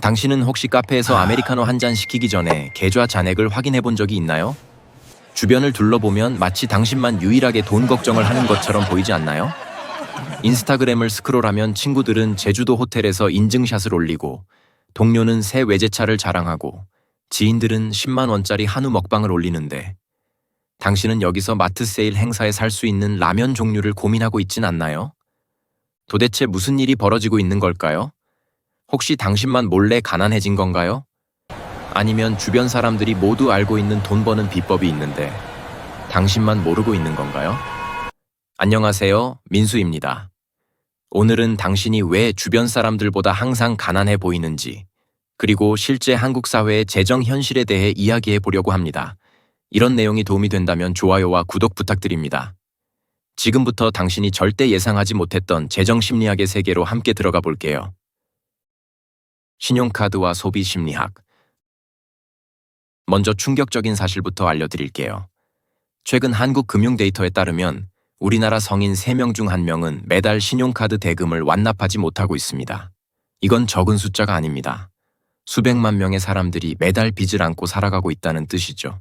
당신은 혹시 카페에서 아메리카노 한 잔 시키기 전에 계좌 잔액을 확인해 본 적이 있나요? 주변을 둘러보면 마치 당신만 유일하게 돈 걱정을 하는 것처럼 보이지 않나요? 인스타그램을 스크롤하면 친구들은 제주도 호텔에서 인증샷을 올리고 동료는 새 외제차를 자랑하고 지인들은 10만 원짜리 한우 먹방을 올리는데 당신은 여기서 마트 세일 행사에 살 수 있는 라면 종류를 고민하고 있진 않나요? 도대체 무슨 일이 벌어지고 있는 걸까요? 혹시 당신만 몰래 가난해진 건가요? 아니면 주변 사람들이 모두 알고 있는 돈 버는 비법이 있는데 당신만 모르고 있는 건가요? 안녕하세요. 민수입니다. 오늘은 당신이 왜 주변 사람들보다 항상 가난해 보이는지, 그리고 실제 한국 사회의 재정 현실에 대해 이야기해 보려고 합니다. 이런 내용이 도움이 된다면 좋아요와 구독 부탁드립니다. 지금부터 당신이 절대 예상하지 못했던 재정 심리학의 세계로 함께 들어가 볼게요. 신용카드와 소비 심리학. 먼저 충격적인 사실부터 알려드릴게요. 최근 한국 금융 데이터에 따르면 우리나라 성인 3명 중 1명은 매달 신용카드 대금을 완납하지 못하고 있습니다. 이건 적은 숫자가 아닙니다. 수백만 명의 사람들이 매달 빚을 안고 살아가고 있다는 뜻이죠.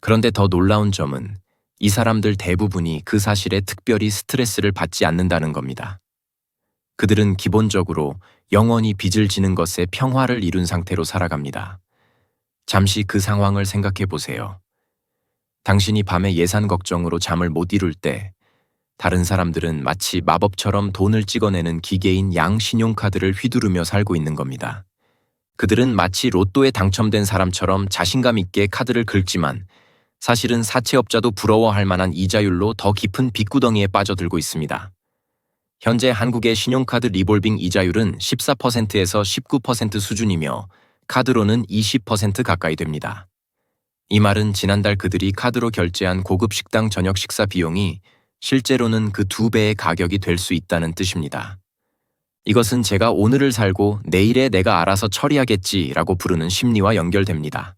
그런데 더 놀라운 점은 이 사람들 대부분이 그 사실에 특별히 스트레스를 받지 않는다는 겁니다. 그들은 기본적으로 영원히 빚을 지는 것에 평화를 이룬 상태로 살아갑니다. 잠시 그 상황을 생각해 보세요. 당신이 밤에 예산 걱정으로 잠을 못 이룰 때 다른 사람들은 마치 마법처럼 돈을 찍어내는 기계인 양 신용카드를 휘두르며 살고 있는 겁니다. 그들은 마치 로또에 당첨된 사람처럼 자신감 있게 카드를 긁지만 사실은 사채업자도 부러워할 만한 이자율로 더 깊은 빚구덩이에 빠져들고 있습니다. 현재 한국의 신용카드 리볼빙 이자율은 14%에서 19% 수준이며 카드로는 20% 가까이 됩니다. 이 말은 지난달 그들이 카드로 결제한 고급 식당 저녁 식사 비용이 실제로는 그 두 배의 가격이 될 수 있다는 뜻입니다. 이것은 제가 오늘을 살고 내일에 내가 알아서 처리하겠지라고 부르는 심리와 연결됩니다.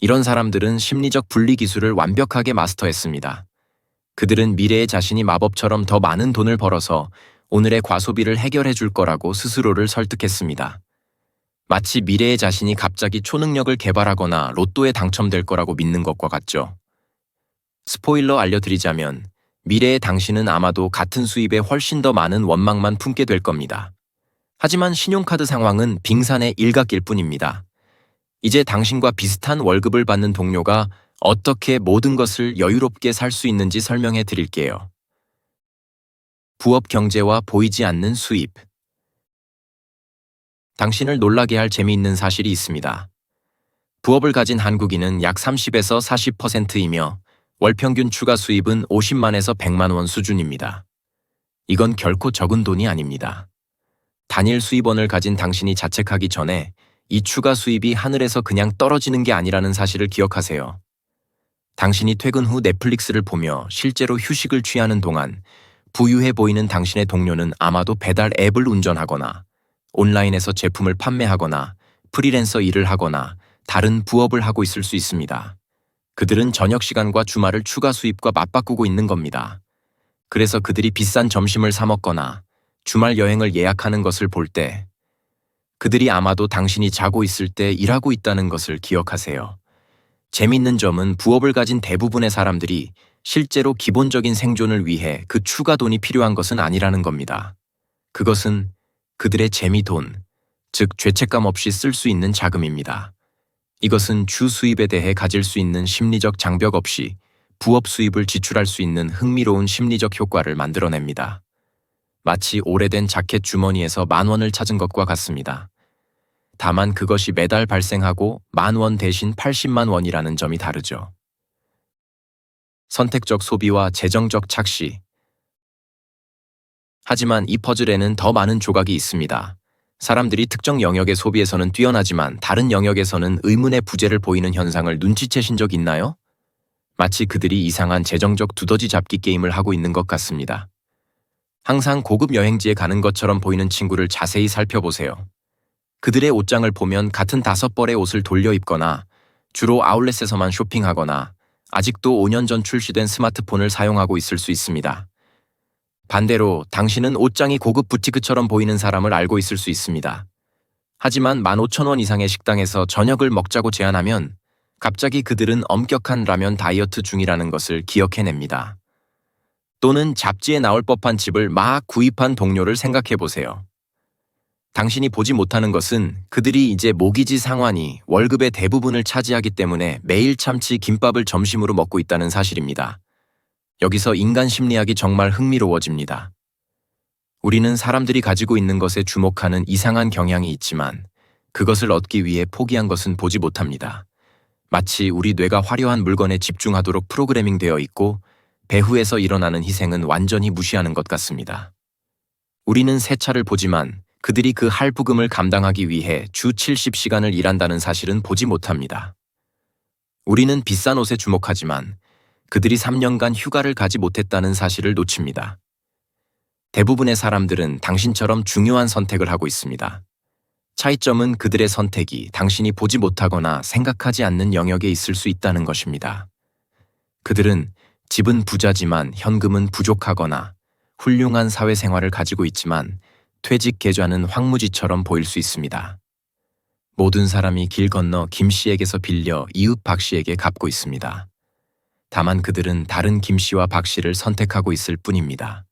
이런 사람들은 심리적 분리 기술을 완벽하게 마스터했습니다. 그들은 미래의 자신이 마법처럼 더 많은 돈을 벌어서 오늘의 과소비를 해결해 줄 거라고 스스로를 설득했습니다. 마치 미래의 자신이 갑자기 초능력을 개발하거나 로또에 당첨될 거라고 믿는 것과 같죠. 스포일러 알려드리자면 미래의 당신은 아마도 같은 수입에 훨씬 더 많은 원망만 품게 될 겁니다. 하지만 신용카드 상황은 빙산의 일각일 뿐입니다. 이제 당신과 비슷한 월급을 받는 동료가 어떻게 모든 것을 여유롭게 살 수 있는지 설명해 드릴게요. 부업 경제와 보이지 않는 수입. 당신을 놀라게 할 재미있는 사실이 있습니다. 부업을 가진 한국인은 약 30에서 40%이며 월 평균 추가 수입은 50만에서 100만 원 수준입니다. 이건 결코 적은 돈이 아닙니다. 단일 수입원을 가진 당신이 자책하기 전에 이 추가 수입이 하늘에서 그냥 떨어지는 게 아니라는 사실을 기억하세요. 당신이 퇴근 후 넷플릭스를 보며 실제로 휴식을 취하는 동안 부유해 보이는 당신의 동료는 아마도 배달 앱을 운전하거나 온라인에서 제품을 판매하거나 프리랜서 일을 하거나 다른 부업을 하고 있을 수 있습니다. 그들은 저녁 시간과 주말을 추가 수입과 맞바꾸고 있는 겁니다. 그래서 그들이 비싼 점심을 사 먹거나 주말 여행을 예약하는 것을 볼 때 그들이 아마도 당신이 자고 있을 때 일하고 있다는 것을 기억하세요. 재밌는 점은 부업을 가진 대부분의 사람들이 실제로 기본적인 생존을 위해 그 추가 돈이 필요한 것은 아니라는 겁니다. 그것은 그들의 재미 돈, 즉 죄책감 없이 쓸 수 있는 자금입니다. 이것은 주 수입에 대해 가질 수 있는 심리적 장벽 없이 부업 수입을 지출할 수 있는 흥미로운 심리적 효과를 만들어냅니다. 마치 오래된 자켓 주머니에서 만 원을 찾은 것과 같습니다. 다만 그것이 매달 발생하고 만 원 대신 80만 원이라는 점이 다르죠. 선택적 소비와 재정적 착시. 하지만 이 퍼즐에는 더 많은 조각이 있습니다. 사람들이 특정 영역의 소비에서는 뛰어나지만 다른 영역에서는 의문의 부재를 보이는 현상을 눈치채신 적 있나요? 마치 그들이 이상한 재정적 두더지 잡기 게임을 하고 있는 것 같습니다. 항상 고급 여행지에 가는 것처럼 보이는 친구를 자세히 살펴보세요. 그들의 옷장을 보면 같은 다섯 벌의 옷을 돌려 입거나 주로 아울렛에서만 쇼핑하거나 아직도 5년 전 출시된 스마트폰을 사용하고 있을 수 있습니다. 반대로 당신은 옷장이 고급 부티크처럼 보이는 사람을 알고 있을 수 있습니다. 하지만 15,000원 이상의 식당에서 저녁을 먹자고 제안하면 갑자기 그들은 엄격한 라면 다이어트 중이라는 것을 기억해냅니다. 또는 잡지에 나올 법한 집을 막 구입한 동료를 생각해 보세요. 당신이 보지 못하는 것은 그들이 이제 모기지 상환이 월급의 대부분을 차지하기 때문에 매일 참치 김밥을 점심으로 먹고 있다는 사실입니다. 여기서 인간 심리학이 정말 흥미로워집니다. 우리는 사람들이 가지고 있는 것에 주목하는 이상한 경향이 있지만 그것을 얻기 위해 포기한 것은 보지 못합니다. 마치 우리 뇌가 화려한 물건에 집중하도록 프로그래밍 되어 있고 배후에서 일어나는 희생은 완전히 무시하는 것 같습니다. 우리는 새 차를 보지만 그들이 그 할부금을 감당하기 위해 주 70시간을 일한다는 사실은 보지 못합니다. 우리는 비싼 옷에 주목하지만 그들이 3년간 휴가를 가지 못했다는 사실을 놓칩니다. 대부분의 사람들은 당신처럼 중요한 선택을 하고 있습니다. 차이점은 그들의 선택이 당신이 보지 못하거나 생각하지 않는 영역에 있을 수 있다는 것입니다. 그들은 집은 부자지만 현금은 부족하거나 훌륭한 사회생활을 가지고 있지만 퇴직 계좌는 황무지처럼 보일 수 있습니다. 모든 사람이 길 건너 김 씨에게서 빌려 이웃 박 씨에게 갚고 있습니다. 다만 그들은 다른 김 씨와 박 씨를 선택하고 있을 뿐입니다.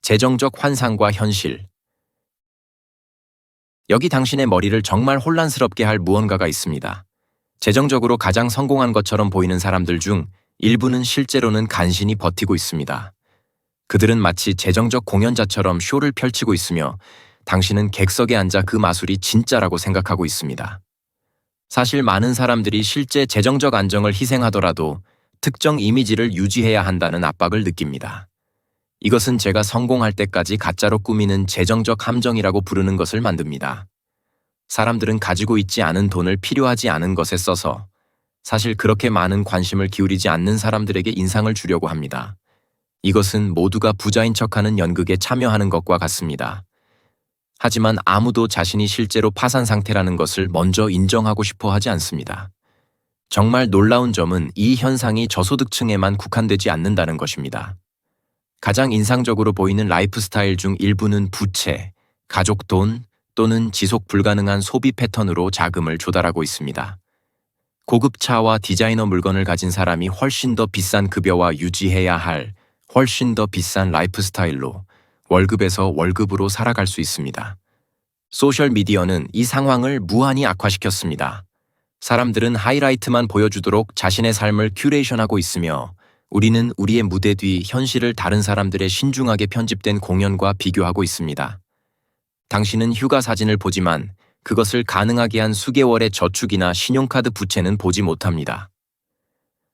재정적 환상과 현실. 여기 당신의 머리를 정말 혼란스럽게 할 무언가가 있습니다. 재정적으로 가장 성공한 것처럼 보이는 사람들 중 일부는 실제로는 간신히 버티고 있습니다. 그들은 마치 재정적 공연자처럼 쇼를 펼치고 있으며 당신은 객석에 앉아 그 마술이 진짜라고 생각하고 있습니다. 사실 많은 사람들이 실제 재정적 안정을 희생하더라도 특정 이미지를 유지해야 한다는 압박을 느낍니다. 이것은 제가 성공할 때까지 가짜로 꾸미는 재정적 함정이라고 부르는 것을 만듭니다. 사람들은 가지고 있지 않은 돈을 필요하지 않은 것에 써서 사실 그렇게 많은 관심을 기울이지 않는 사람들에게 인상을 주려고 합니다. 이것은 모두가 부자인 척하는 연극에 참여하는 것과 같습니다. 하지만 아무도 자신이 실제로 파산 상태라는 것을 먼저 인정하고 싶어 하지 않습니다. 정말 놀라운 점은 이 현상이 저소득층에만 국한되지 않는다는 것입니다. 가장 인상적으로 보이는 라이프 스타일 중 일부는 부채, 가족 돈 또는 지속 불가능한 소비 패턴으로 자금을 조달하고 있습니다. 고급차와 디자이너 물건을 가진 사람이 훨씬 더 비싼 급여와 유지해야 할 훨씬 더 비싼 라이프 스타일로 월급에서 월급으로 살아갈 수 있습니다. 소셜미디어는 이 상황을 무한히 악화시켰습니다. 사람들은 하이라이트만 보여주도록 자신의 삶을 큐레이션하고 있으며 우리는 우리의 무대 뒤 현실을 다른 사람들의 신중하게 편집된 공연과 비교하고 있습니다. 당신은 휴가 사진을 보지만 그것을 가능하게 한 수개월의 저축이나 신용카드 부채는 보지 못합니다.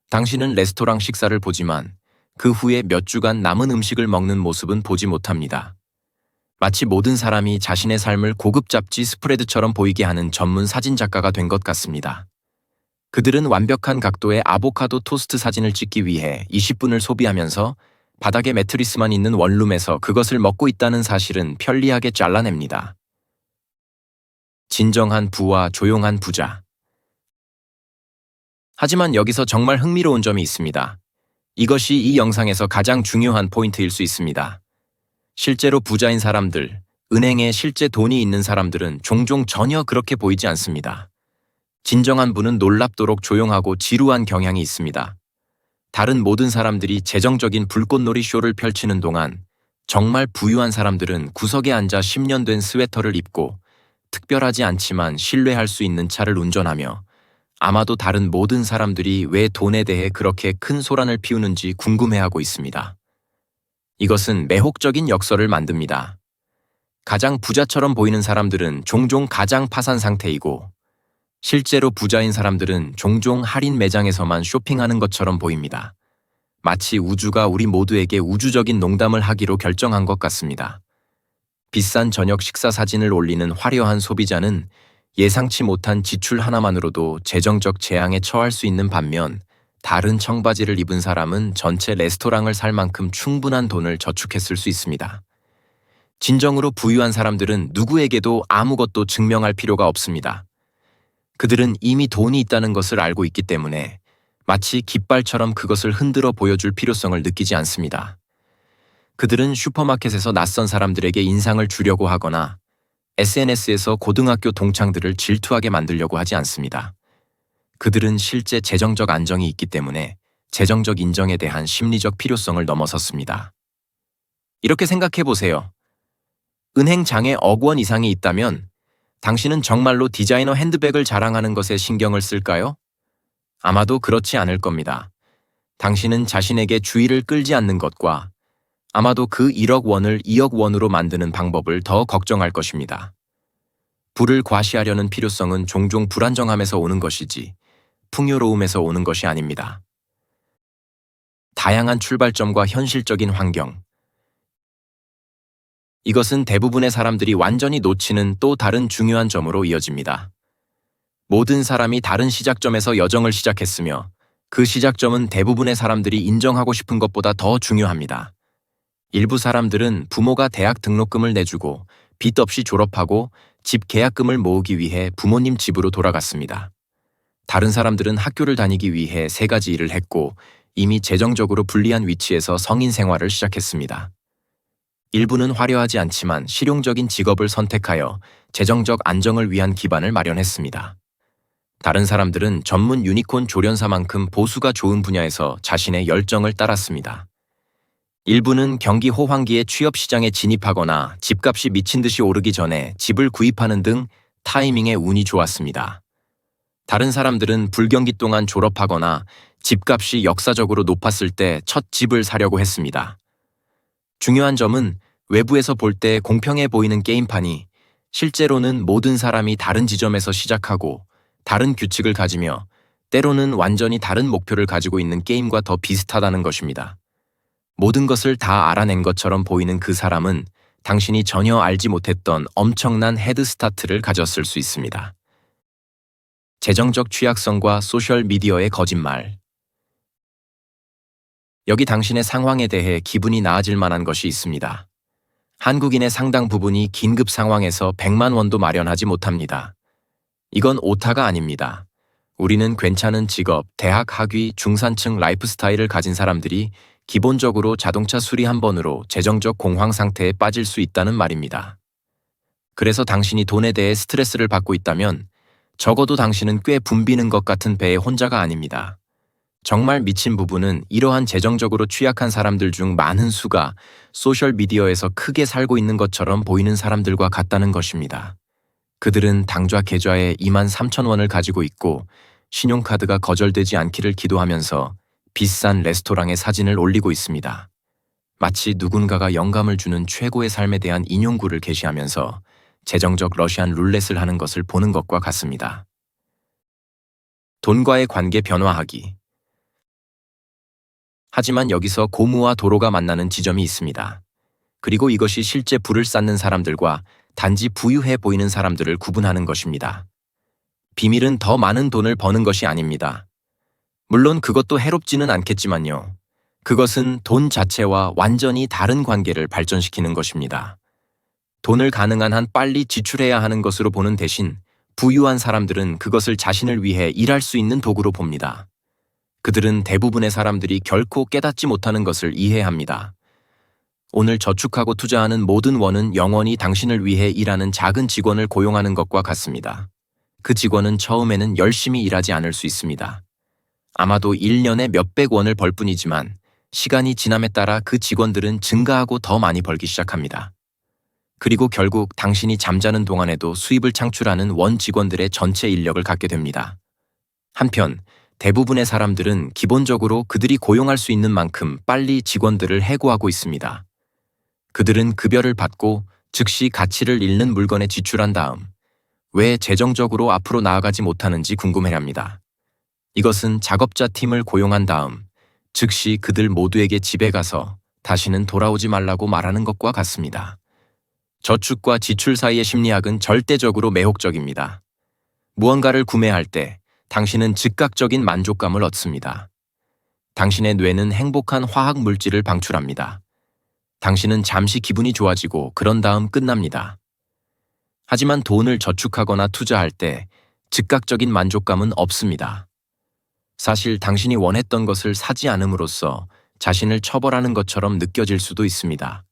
당신은 레스토랑 식사를 보지만 그 후에 몇 주간 남은 음식을 먹는 모습은 보지 못합니다. 마치 모든 사람이 자신의 삶을 고급 잡지 스프레드처럼 보이게 하는 전문 사진 작가가 된 것 같습니다. 그들은 완벽한 각도의 아보카도 토스트 사진을 찍기 위해 20분을 소비하면서 바닥에 매트리스만 있는 원룸에서 그것을 먹고 있다는 사실은 편리하게 잘라냅니다. 진정한 부와 조용한 부자. 하지만 여기서 정말 흥미로운 점이 있습니다. 이것이 이 영상에서 가장 중요한 포인트일 수 있습니다. 실제로 부자인 사람들, 은행에 실제 돈이 있는 사람들은 종종 전혀 그렇게 보이지 않습니다. 진정한 분은 놀랍도록 조용하고 지루한 경향이 있습니다. 다른 모든 사람들이 재정적인 불꽃놀이 쇼를 펼치는 동안 정말 부유한 사람들은 구석에 앉아 10년 된 스웨터를 입고 특별하지 않지만 신뢰할 수 있는 차를 운전하며 아마도 다른 모든 사람들이 왜 돈에 대해 그렇게 큰 소란을 피우는지 궁금해하고 있습니다. 이것은 매혹적인 역설을 만듭니다. 가장 부자처럼 보이는 사람들은 종종 가장 파산 상태이고 실제로 부자인 사람들은 종종 할인 매장에서만 쇼핑하는 것처럼 보입니다. 마치 우주가 우리 모두에게 우주적인 농담을 하기로 결정한 것 같습니다. 비싼 저녁 식사 사진을 올리는 화려한 소비자는 예상치 못한 지출 하나만으로도 재정적 재앙에 처할 수 있는 반면 다른 청바지를 입은 사람은 전체 레스토랑을 살 만큼 충분한 돈을 저축했을 수 있습니다. 진정으로 부유한 사람들은 누구에게도 아무것도 증명할 필요가 없습니다. 그들은 이미 돈이 있다는 것을 알고 있기 때문에 마치 깃발처럼 그것을 흔들어 보여줄 필요성을 느끼지 않습니다. 그들은 슈퍼마켓에서 낯선 사람들에게 인상을 주려고 하거나 SNS에서 고등학교 동창들을 질투하게 만들려고 하지 않습니다. 그들은 실제 재정적 안정이 있기 때문에 재정적 인정에 대한 심리적 필요성을 넘어섰습니다. 이렇게 생각해 보세요. 은행 장에 억 원 이상이 있다면 당신은 정말로 디자이너 핸드백을 자랑하는 것에 신경을 쓸까요? 아마도 그렇지 않을 겁니다. 당신은 자신에게 주의를 끌지 않는 것과 아마도 그 1억 원을 2억 원으로 만드는 방법을 더 걱정할 것입니다. 부를 과시하려는 필요성은 종종 불안정함에서 오는 것이지 풍요로움에서 오는 것이 아닙니다. 다양한 출발점과 현실적인 환경. 이것은 대부분의 사람들이 완전히 놓치는 또 다른 중요한 점으로 이어집니다. 모든 사람이 다른 시작점에서 여정을 시작했으며 그 시작점은 대부분의 사람들이 인정하고 싶은 것보다 더 중요합니다. 일부 사람들은 부모가 대학 등록금을 내주고 빚 없이 졸업하고 집 계약금을 모으기 위해 부모님 집으로 돌아갔습니다. 다른 사람들은 학교를 다니기 위해 세 가지 일을 했고 이미 재정적으로 불리한 위치에서 성인 생활을 시작했습니다. 일부는 화려하지 않지만 실용적인 직업을 선택하여 재정적 안정을 위한 기반을 마련했습니다. 다른 사람들은 전문 유니콘 조련사만큼 보수가 좋은 분야에서 자신의 열정을 따랐습니다. 일부는 경기 호황기에 취업 시장에 진입하거나 집값이 미친 듯이 오르기 전에 집을 구입하는 등 타이밍에 운이 좋았습니다. 다른 사람들은 불경기 동안 졸업하거나 집값이 역사적으로 높았을 때 첫 집을 사려고 했습니다. 중요한 점은 외부에서 볼 때 공평해 보이는 게임판이 실제로는 모든 사람이 다른 지점에서 시작하고 다른 규칙을 가지며 때로는 완전히 다른 목표를 가지고 있는 게임과 더 비슷하다는 것입니다. 모든 것을 다 알아낸 것처럼 보이는 그 사람은 당신이 전혀 알지 못했던 엄청난 헤드스타트를 가졌을 수 있습니다. 재정적 취약성과 소셜 미디어의 거짓말. 여기 당신의 상황에 대해 기분이 나아질 만한 것이 있습니다. 한국인의 상당 부분이 긴급 상황에서 100만 원도 마련하지 못합니다. 이건 오타가 아닙니다. 우리는 괜찮은 직업, 대학 학위, 중산층 라이프 스타일을 가진 사람들이 기본적으로 자동차 수리 한 번으로 재정적 공황 상태에 빠질 수 있다는 말입니다. 그래서 당신이 돈에 대해 스트레스를 받고 있다면 적어도 당신은 꽤 붐비는 것 같은 배의 혼자가 아닙니다. 정말 미친 부분은 이러한 재정적으로 취약한 사람들 중 많은 수가 소셜미디어에서 크게 살고 있는 것처럼 보이는 사람들과 같다는 것입니다. 그들은 당좌 계좌에 2만 3천 원을 가지고 있고 신용카드가 거절되지 않기를 기도하면서 비싼 레스토랑의 사진을 올리고 있습니다. 마치 누군가가 영감을 주는 최고의 삶에 대한 인용구를 게시하면서 재정적 러시안 룰렛을 하는 것을 보는 것과 같습니다. 돈과의 관계 변화하기. 하지만 여기서 고무와 도로가 만나는 지점이 있습니다. 그리고 이것이 실제 불을 쌓는 사람들과 단지 부유해 보이는 사람들을 구분하는 것입니다. 비밀은 더 많은 돈을 버는 것이 아닙니다. 물론 그것도 해롭지는 않겠지만요. 그것은 돈 자체와 완전히 다른 관계를 발전시키는 것입니다. 돈을 가능한 한 빨리 지출해야 하는 것으로 보는 대신 부유한 사람들은 그것을 자신을 위해 일할 수 있는 도구로 봅니다. 그들은 대부분의 사람들이 결코 깨닫지 못하는 것을 이해합니다. 오늘 저축하고 투자하는 모든 원은 영원히 당신을 위해 일하는 작은 직원을 고용하는 것과 같습니다. 그 직원은 처음에는 열심히 일하지 않을 수 있습니다. 아마도 1년에 몇백 원을 벌 뿐이지만 시간이 지남에 따라 그 직원들은 증가하고 더 많이 벌기 시작합니다. 그리고 결국 당신이 잠자는 동안에도 수입을 창출하는 원 직원들의 전체 인력을 갖게 됩니다. 한편 대부분의 사람들은 기본적으로 그들이 고용할 수 있는 만큼 빨리 직원들을 해고하고 있습니다. 그들은 급여를 받고 즉시 가치를 잃는 물건에 지출한 다음 왜 재정적으로 앞으로 나아가지 못하는지 궁금해합니다. 이것은 작업자 팀을 고용한 다음 즉시 그들 모두에게 집에 가서 다시는 돌아오지 말라고 말하는 것과 같습니다. 저축과 지출 사이의 심리학은 절대적으로 매혹적입니다. 무언가를 구매할 때 당신은 즉각적인 만족감을 얻습니다. 당신의 뇌는 행복한 화학 물질을 방출합니다. 당신은 잠시 기분이 좋아지고 그런 다음 끝납니다. 하지만 돈을 저축하거나 투자할 때 즉각적인 만족감은 없습니다. 사실 당신이 원했던 것을 사지 않음으로써 자신을 처벌하는 것처럼 느껴질 수도 있습니다.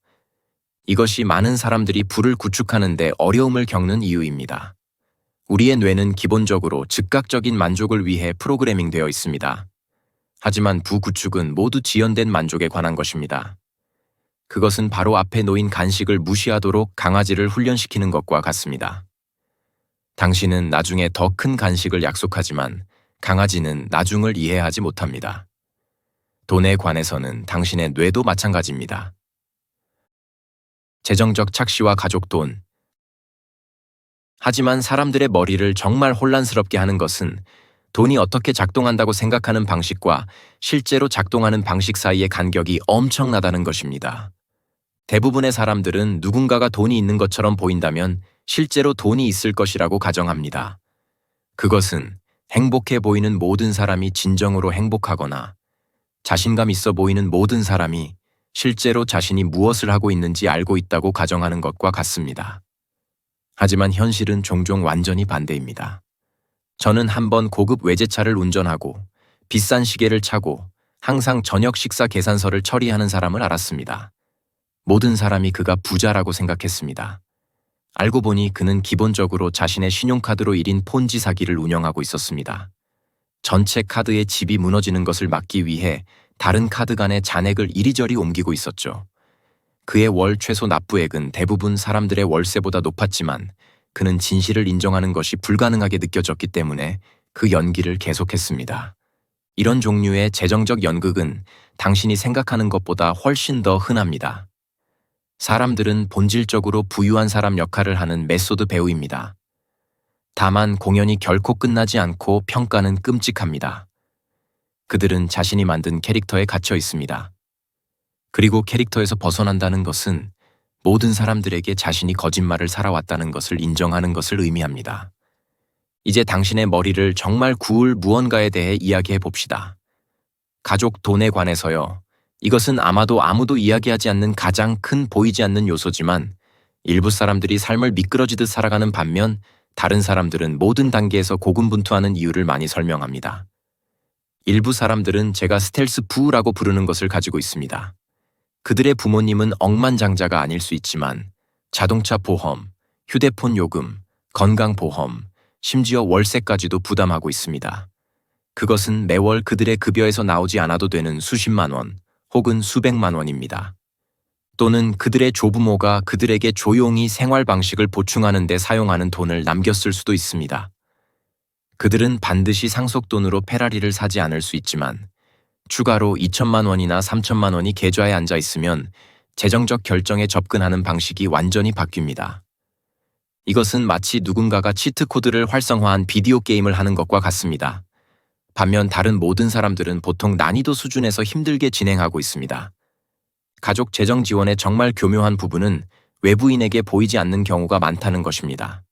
이것이 많은 사람들이 부를 구축하는데 어려움을 겪는 이유입니다. 우리의 뇌는 기본적으로 즉각적인 만족을 위해 프로그래밍 되어 있습니다. 하지만 부구축은 모두 지연된 만족에 관한 것입니다. 그것은 바로 앞에 놓인 간식을 무시하도록 강아지를 훈련시키는 것과 같습니다. 당신은 나중에 더 큰 간식을 약속하지만 강아지는 나중을 이해하지 못합니다. 돈에 관해서는 당신의 뇌도 마찬가지입니다. 재정적 착시와 가족 돈. 하지만 사람들의 머리를 정말 혼란스럽게 하는 것은 돈이 어떻게 작동한다고 생각하는 방식과 실제로 작동하는 방식 사이의 간격이 엄청나다는 것입니다. 대부분의 사람들은 누군가가 돈이 있는 것처럼 보인다면 실제로 돈이 있을 것이라고 가정합니다. 그것은 행복해 보이는 모든 사람이 진정으로 행복하거나 자신감 있어 보이는 모든 사람이 실제로 자신이 무엇을 하고 있는지 알고 있다고 가정하는 것과 같습니다. 하지만 현실은 종종 완전히 반대입니다. 저는 한번 고급 외제차를 운전하고 비싼 시계를 차고 항상 저녁 식사 계산서를 처리하는 사람을 알았습니다. 모든 사람이 그가 부자라고 생각했습니다. 알고 보니 그는 기본적으로 자신의 신용카드로 1인 폰지 사기를 운영하고 있었습니다. 전체 카드의 집이 무너지는 것을 막기 위해 다른 카드 간의 잔액을 이리저리 옮기고 있었죠. 그의 월 최소 납부액은 대부분 사람들의 월세보다 높았지만 그는 진실을 인정하는 것이 불가능하게 느껴졌기 때문에 그 연기를 계속했습니다. 이런 종류의 재정적 연극은 당신이 생각하는 것보다 훨씬 더 흔합니다. 사람들은 본질적으로 부유한 사람 역할을 하는 메소드 배우입니다. 다만 공연이 결코 끝나지 않고 평가는 끔찍합니다. 그들은 자신이 만든 캐릭터에 갇혀 있습니다. 그리고 캐릭터에서 벗어난다는 것은 모든 사람들에게 자신이 거짓말을 살아왔다는 것을 인정하는 것을 의미합니다. 이제 당신의 머리를 정말 구울 무언가에 대해 이야기해 봅시다. 가족 돈에 관해서요. 이것은 아마도 아무도 이야기하지 않는 가장 큰 보이지 않는 요소지만 일부 사람들이 삶을 미끄러지듯 살아가는 반면 다른 사람들은 모든 단계에서 고군분투하는 이유를 많이 설명합니다. 일부 사람들은 제가 스텔스 부라고 부르는 것을 가지고 있습니다. 그들의 부모님은 억만장자가 아닐 수 있지만 자동차 보험, 휴대폰 요금, 건강보험, 심지어 월세까지도 부담하고 있습니다. 그것은 매월 그들의 급여에서 나오지 않아도 되는 수십만 원, 혹은 수백만 원입니다. 또는 그들의 조부모가 그들에게 조용히 생활 방식을 보충하는 데 사용하는 돈을 남겼을 수도 있습니다. 그들은 반드시 상속돈으로 페라리를 사지 않을 수 있지만 추가로 2천만 원이나 3천만 원이 계좌에 앉아 있으면 재정적 결정에 접근하는 방식이 완전히 바뀝니다. 이것은 마치 누군가가 치트 코드를 활성화한 비디오 게임을 하는 것과 같습니다. 반면 다른 모든 사람들은 보통 난이도 수준에서 힘들게 진행하고 있습니다. 가족 재정 지원의 정말 교묘한 부분은 외부인에게 보이지 않는 경우가 많다는 것입니다.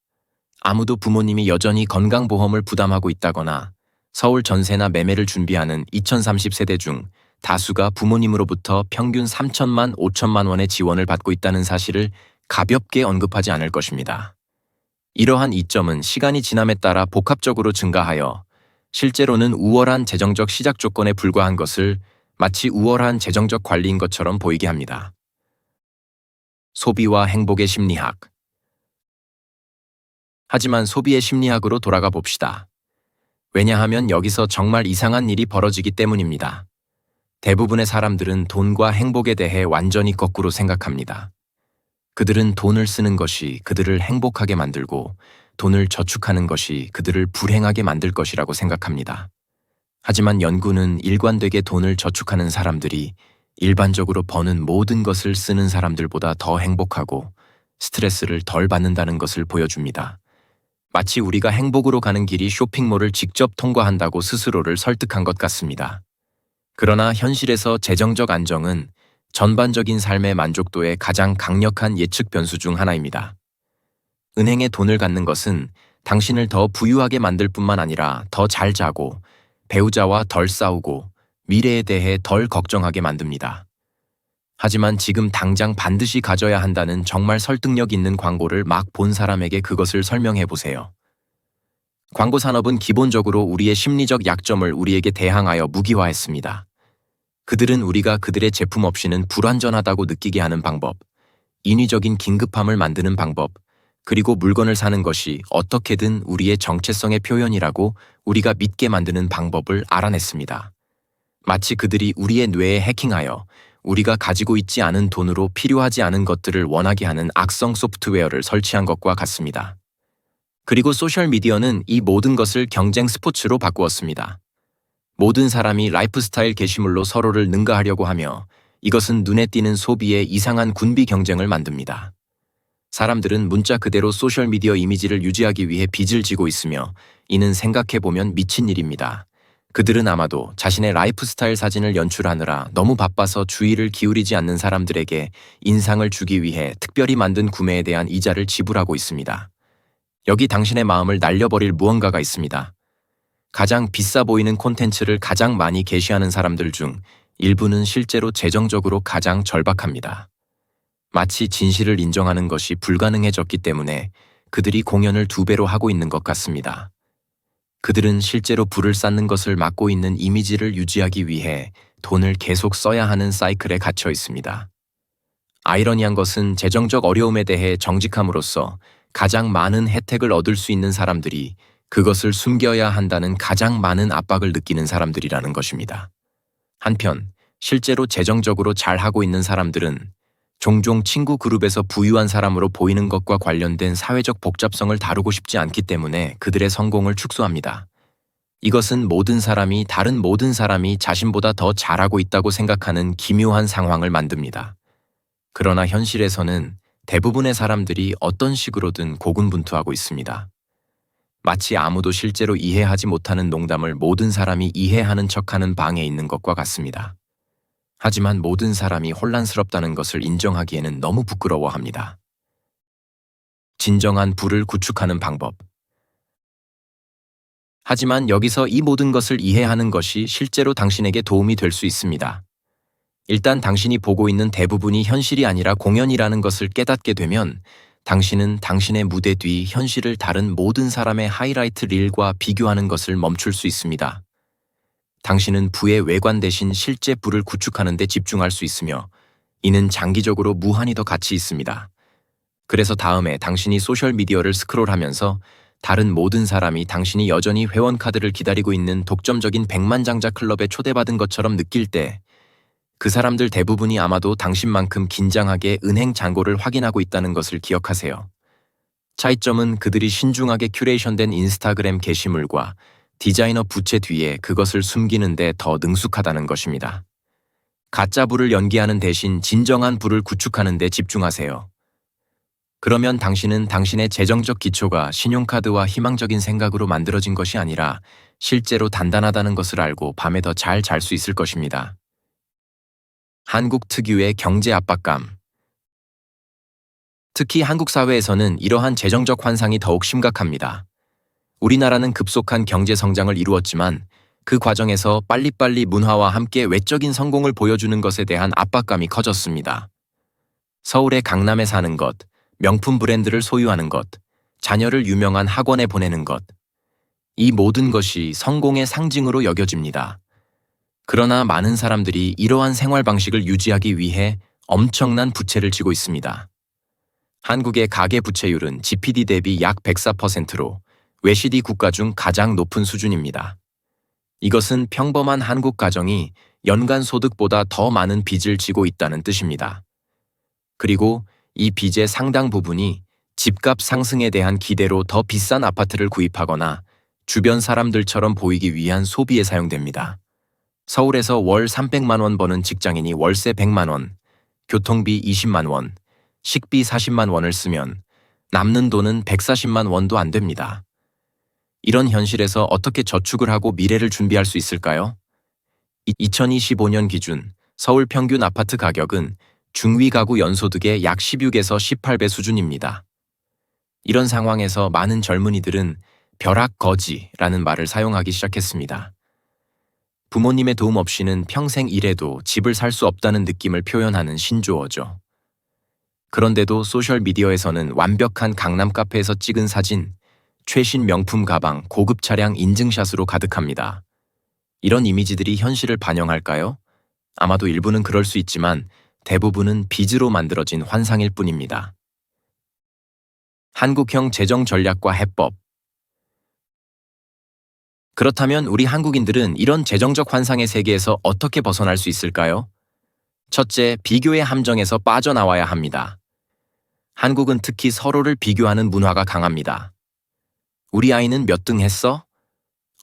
아무도 부모님이 여전히 건강보험을 부담하고 있다거나 서울 전세나 매매를 준비하는 2030세대 중 다수가 부모님으로부터 평균 3천만 5천만 원의 지원을 받고 있다는 사실을 가볍게 언급하지 않을 것입니다. 이러한 이점은 시간이 지남에 따라 복합적으로 증가하여 실제로는 우월한 재정적 시작 조건에 불과한 것을 마치 우월한 재정적 관리인 것처럼 보이게 합니다. 소비와 행복의 심리학 하지만 소비의 심리학으로 돌아가 봅시다. 왜냐하면 여기서 정말 이상한 일이 벌어지기 때문입니다. 대부분의 사람들은 돈과 행복에 대해 완전히 거꾸로 생각합니다. 그들은 돈을 쓰는 것이 그들을 행복하게 만들고 돈을 저축하는 것이 그들을 불행하게 만들 것이라고 생각합니다. 하지만 연구는 일관되게 돈을 저축하는 사람들이 일반적으로 버는 모든 것을 쓰는 사람들보다 더 행복하고 스트레스를 덜 받는다는 것을 보여줍니다. 마치 우리가 행복으로 가는 길이 쇼핑몰을 직접 통과한다고 스스로를 설득한 것 같습니다. 그러나 현실에서 재정적 안정은 전반적인 삶의 만족도의 가장 강력한 예측 변수 중 하나입니다. 은행에 돈을 갖는 것은 당신을 더 부유하게 만들 뿐만 아니라 더 잘 자고 배우자와 덜 싸우고 미래에 대해 덜 걱정하게 만듭니다. 하지만 지금 당장 반드시 가져야 한다는 정말 설득력 있는 광고를 막 본 사람에게 그것을 설명해 보세요. 광고 산업은 기본적으로 우리의 심리적 약점을 우리에게 대항하여 무기화했습니다. 그들은 우리가 그들의 제품 없이는 불완전하다고 느끼게 하는 방법, 인위적인 긴급함을 만드는 방법, 그리고 물건을 사는 것이 어떻게든 우리의 정체성의 표현이라고 우리가 믿게 만드는 방법을 알아냈습니다. 마치 그들이 우리의 뇌에 해킹하여 우리가 가지고 있지 않은 돈으로 필요하지 않은 것들을 원하게 하는 악성 소프트웨어를 설치한 것과 같습니다. 그리고 소셜미디어는 이 모든 것을 경쟁 스포츠로 바꾸었습니다. 모든 사람이 라이프스타일 게시물로 서로를 능가하려고 하며 이것은 눈에 띄는 소비의 이상한 군비 경쟁을 만듭니다. 사람들은 문자 그대로 소셜미디어 이미지를 유지하기 위해 빚을 지고 있으며 이는 생각해보면 미친 일입니다. 그들은 아마도 자신의 라이프 스타일 사진을 연출하느라 너무 바빠서 주의를 기울이지 않는 사람들에게 인상을 주기 위해 특별히 만든 구매에 대한 이자를 지불하고 있습니다. 여기 당신의 마음을 날려버릴 무언가가 있습니다. 가장 비싸 보이는 콘텐츠를 가장 많이 게시하는 사람들 중 일부는 실제로 재정적으로 가장 절박합니다. 마치 진실을 인정하는 것이 불가능해졌기 때문에 그들이 공연을 두 배로 하고 있는 것 같습니다. 그들은 실제로 불을 쌓는 것을 막고 있는 이미지를 유지하기 위해 돈을 계속 써야 하는 사이클에 갇혀 있습니다. 아이러니한 것은 재정적 어려움에 대해 정직함으로써 가장 많은 혜택을 얻을 수 있는 사람들이 그것을 숨겨야 한다는 가장 많은 압박을 느끼는 사람들이라는 것입니다. 한편, 실제로 재정적으로 잘 하고 있는 사람들은 종종 친구 그룹에서 부유한 사람으로 보이는 것과 관련된 사회적 복잡성을 다루고 싶지 않기 때문에 그들의 성공을 축소합니다. 이것은 모든 사람이 다른 모든 사람이 자신보다 더 잘하고 있다고 생각하는 기묘한 상황을 만듭니다. 그러나 현실에서는 대부분의 사람들이 어떤 식으로든 고군분투하고 있습니다. 마치 아무도 실제로 이해하지 못하는 농담을 모든 사람이 이해하는 척하는 방에 있는 것과 같습니다. 하지만 모든 사람이 혼란스럽다는 것을 인정하기에는 너무 부끄러워합니다. 진정한 부를 구축하는 방법. 하지만 여기서 이 모든 것을 이해하는 것이 실제로 당신에게 도움이 될 수 있습니다. 일단 당신이 보고 있는 대부분이 현실이 아니라 공연이라는 것을 깨닫게 되면 당신은 당신의 무대 뒤 현실을 다른 모든 사람의 하이라이트 릴과 비교하는 것을 멈출 수 있습니다. 당신은 부의 외관 대신 실제 부를 구축하는 데 집중할 수 있으며 이는 장기적으로 무한히 더 가치 있습니다. 그래서 다음에 당신이 소셜미디어를 스크롤하면서 다른 모든 사람이 당신이 여전히 회원 카드를 기다리고 있는 독점적인 백만장자 클럽에 초대받은 것처럼 느낄 때 그 사람들 대부분이 아마도 당신만큼 긴장하게 은행 잔고를 확인하고 있다는 것을 기억하세요. 차이점은 그들이 신중하게 큐레이션된 인스타그램 게시물과 디자이너 부채 뒤에 그것을 숨기는데 더 능숙하다는 것입니다. 가짜 불을 연기하는 대신 진정한 불을 구축하는 데 집중하세요. 그러면 당신은 당신의 재정적 기초가 신용카드와 희망적인 생각으로 만들어진 것이 아니라 실제로 단단하다는 것을 알고 밤에 더 잘 잘 수 있을 것입니다. 한국 특유의 경제 압박감. 특히 한국 사회에서는 이러한 재정적 환상이 더욱 심각합니다. 우리나라는 급속한 경제 성장을 이루었지만 그 과정에서 빨리빨리 문화와 함께 외적인 성공을 보여주는 것에 대한 압박감이 커졌습니다. 서울의 강남에 사는 것, 명품 브랜드를 소유하는 것, 자녀를 유명한 학원에 보내는 것. 이 모든 것이 성공의 상징으로 여겨집니다. 그러나 많은 사람들이 이러한 생활 방식을 유지하기 위해 엄청난 부채를 지고 있습니다. 한국의 가계 부채율은 GPD 대비 약 104%로 외시디 국가 중 가장 높은 수준입니다. 이것은 평범한 한국 가정이 연간 소득보다 더 많은 빚을 지고 있다는 뜻입니다. 그리고 이 빚의 상당 부분이 집값 상승에 대한 기대로 더 비싼 아파트를 구입하거나 주변 사람들처럼 보이기 위한 소비에 사용됩니다. 서울에서 월 300만 원 버는 직장인이 월세 100만 원, 교통비 20만 원, 식비 40만 원을 쓰면 남는 돈은 140만 원도 안 됩니다. 이런 현실에서 어떻게 저축을 하고 미래를 준비할 수 있을까요? 2025년 기준 서울 평균 아파트 가격은 중위 가구 연소득의 약 16에서 18배 수준입니다. 이런 상황에서 많은 젊은이들은 벼락 거지라는 말을 사용하기 시작했습니다. 부모님의 도움 없이는 평생 일해도 집을 살 수 없다는 느낌을 표현하는 신조어죠. 그런데도 소셜미디어에서는 완벽한 강남 카페에서 찍은 사진, 최신 명품 가방, 고급 차량 인증샷으로 가득합니다. 이런 이미지들이 현실을 반영할까요? 아마도 일부는 그럴 수 있지만 대부분은 빚으로 만들어진 환상일 뿐입니다. 한국형 재정 전략과 해법 그렇다면 우리 한국인들은 이런 재정적 환상의 세계에서 어떻게 벗어날 수 있을까요? 첫째, 비교의 함정에서 빠져나와야 합니다. 한국은 특히 서로를 비교하는 문화가 강합니다. 우리 아이는 몇 등 했어?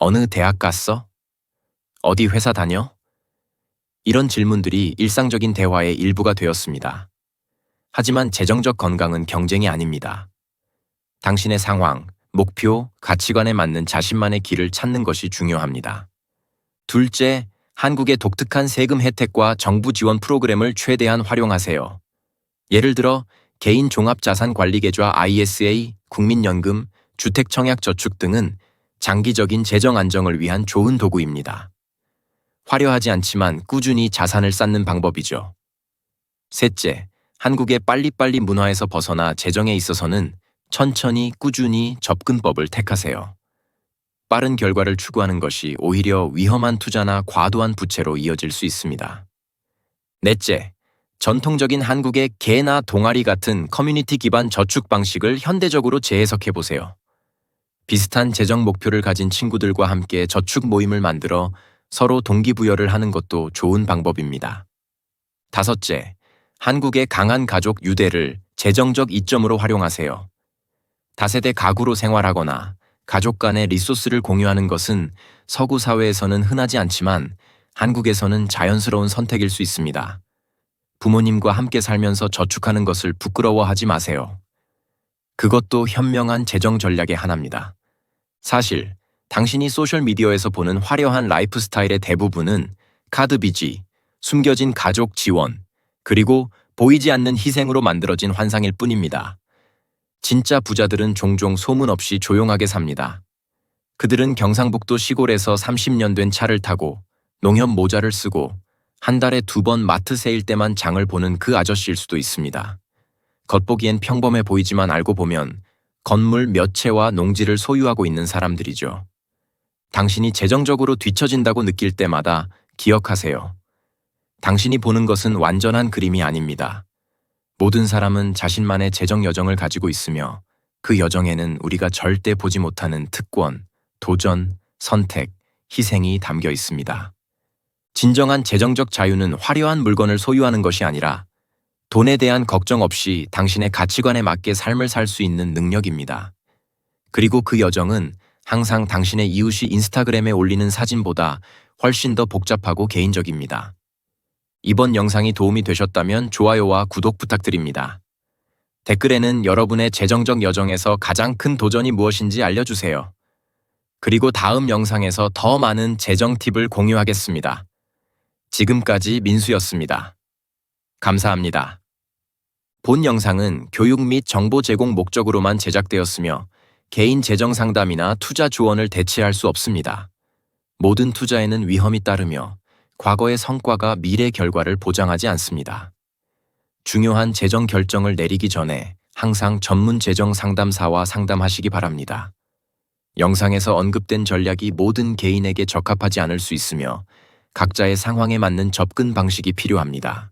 어느 대학 갔어? 어디 회사 다녀? 이런 질문들이 일상적인 대화의 일부가 되었습니다. 하지만 재정적 건강은 경쟁이 아닙니다. 당신의 상황, 목표, 가치관에 맞는 자신만의 길을 찾는 것이 중요합니다. 둘째, 한국의 독특한 세금 혜택과 정부 지원 프로그램을 최대한 활용하세요. 예를 들어 개인 종합자산관리계좌 ISA, 국민연금, 주택청약저축 등은 장기적인 재정 안정을 위한 좋은 도구입니다. 화려하지 않지만 꾸준히 자산을 쌓는 방법이죠. 셋째, 한국의 빨리빨리 문화에서 벗어나 재정에 있어서는 천천히 꾸준히 접근법을 택하세요. 빠른 결과를 추구하는 것이 오히려 위험한 투자나 과도한 부채로 이어질 수 있습니다. 넷째, 전통적인 한국의 개나 동아리 같은 커뮤니티 기반 저축 방식을 현대적으로 재해석해 보세요. 비슷한 재정 목표를 가진 친구들과 함께 저축 모임을 만들어 서로 동기부여를 하는 것도 좋은 방법입니다. 다섯째, 한국의 강한 가족 유대를 재정적 이점으로 활용하세요. 다세대 가구로 생활하거나 가족 간의 리소스를 공유하는 것은 서구 사회에서는 흔하지 않지만 한국에서는 자연스러운 선택일 수 있습니다. 부모님과 함께 살면서 저축하는 것을 부끄러워하지 마세요. 그것도 현명한 재정 전략의 하나입니다. 사실, 당신이 소셜미디어에서 보는 화려한 라이프 스타일의 대부분은 카드 빚이, 숨겨진 가족 지원, 그리고 보이지 않는 희생으로 만들어진 환상일 뿐입니다. 진짜 부자들은 종종 소문 없이 조용하게 삽니다. 그들은 경상북도 시골에서 30년 된 차를 타고 농협 모자를 쓰고 한 달에 두 번 마트 세일 때만 장을 보는 그 아저씨일 수도 있습니다. 겉보기엔 평범해 보이지만 알고 보면 건물 몇 채와 농지를 소유하고 있는 사람들이죠. 당신이 재정적으로 뒤처진다고 느낄 때마다 기억하세요. 당신이 보는 것은 완전한 그림이 아닙니다. 모든 사람은 자신만의 재정 여정을 가지고 있으며 그 여정에는 우리가 절대 보지 못하는 특권, 도전, 선택, 희생이 담겨 있습니다. 진정한 재정적 자유는 화려한 물건을 소유하는 것이 아니라 돈에 대한 걱정 없이 당신의 가치관에 맞게 삶을 살 수 있는 능력입니다. 그리고 그 여정은 항상 당신의 이웃이 인스타그램에 올리는 사진보다 훨씬 더 복잡하고 개인적입니다. 이번 영상이 도움이 되셨다면 좋아요와 구독 부탁드립니다. 댓글에는 여러분의 재정적 여정에서 가장 큰 도전이 무엇인지 알려주세요. 그리고 다음 영상에서 더 많은 재정 팁을 공유하겠습니다. 지금까지 민수였습니다. 감사합니다. 본 영상은 교육 및 정보 제공 목적으로만 제작되었으며 개인 재정 상담이나 투자 조언을 대체할 수 없습니다. 모든 투자에는 위험이 따르며 과거의 성과가 미래 결과를 보장하지 않습니다. 중요한 재정 결정을 내리기 전에 항상 전문 재정 상담사와 상담하시기 바랍니다. 영상에서 언급된 전략이 모든 개인에게 적합하지 않을 수 있으며 각자의 상황에 맞는 접근 방식이 필요합니다.